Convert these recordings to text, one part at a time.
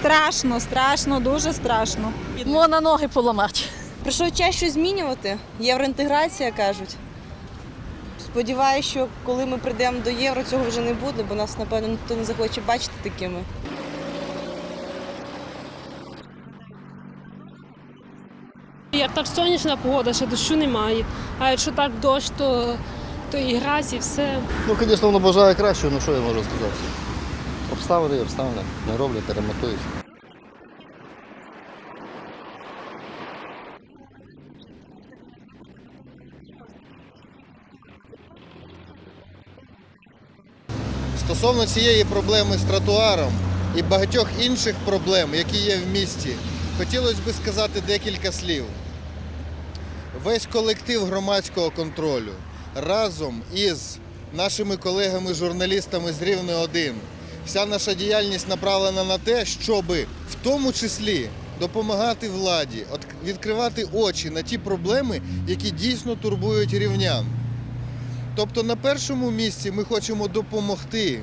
Страшно, страшно, дуже страшно. Можна ноги поламати. Прийшов час щось змінювати. Євроінтеграція кажуть. Сподіваюся, що коли ми прийдемо до євро, цього вже не буде, бо нас, напевно, ніхто не захоче бачити такими. Як так сонячна погода, ще дощу немає. А якщо так дощ, то, то і грязь, і все. Ну, звісно, воно бажає кращого, ну що я можу сказати. Обставини і обставини. Не роблять, ремонтують. Стосовно цієї проблеми з тротуаром і багатьох інших проблем, які є в місті, хотілося б сказати декілька слів. Весь колектив громадського контролю разом із нашими колегами-журналістами з Рівне 1 вся наша діяльність направлена на те, щоб в тому числі допомагати владі, відкривати очі на ті проблеми, які дійсно турбують рівнян. Тобто на першому місці ми хочемо допомогти,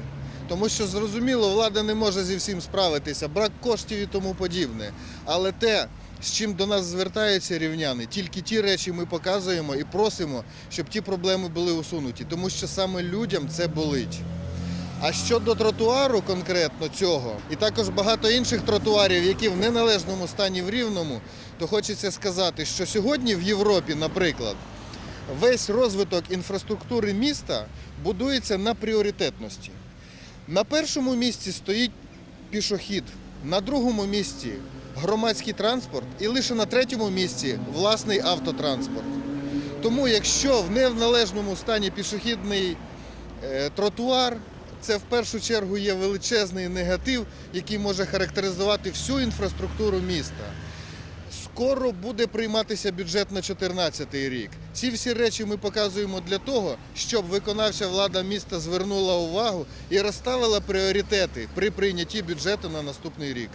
тому що зрозуміло, влада не може зі всім справитися, брак коштів і тому подібне. Але те, з чим до нас звертаються рівняни, тільки ті речі ми показуємо і просимо, щоб ті проблеми були усунуті, тому що саме людям це болить. А щодо тротуару конкретно цього, і також багато інших тротуарів, які в неналежному стані в Рівному, то хочеться сказати, що сьогодні в Європі, наприклад, весь розвиток інфраструктури міста будується на пріоритетності. На першому місці стоїть пішохід, на другому місці громадський транспорт і лише на третьому місці власний автотранспорт. Тому, якщо в неналежному стані пішохідний е, тротуар, це в першу чергу є величезний негатив, який може характеризувати всю інфраструктуру міста. Скоро буде прийматися бюджет на 2014 рік. Ці всі речі ми показуємо для того, щоб виконавча влада міста звернула увагу і розставила пріоритети при прийнятті бюджету на наступний рік.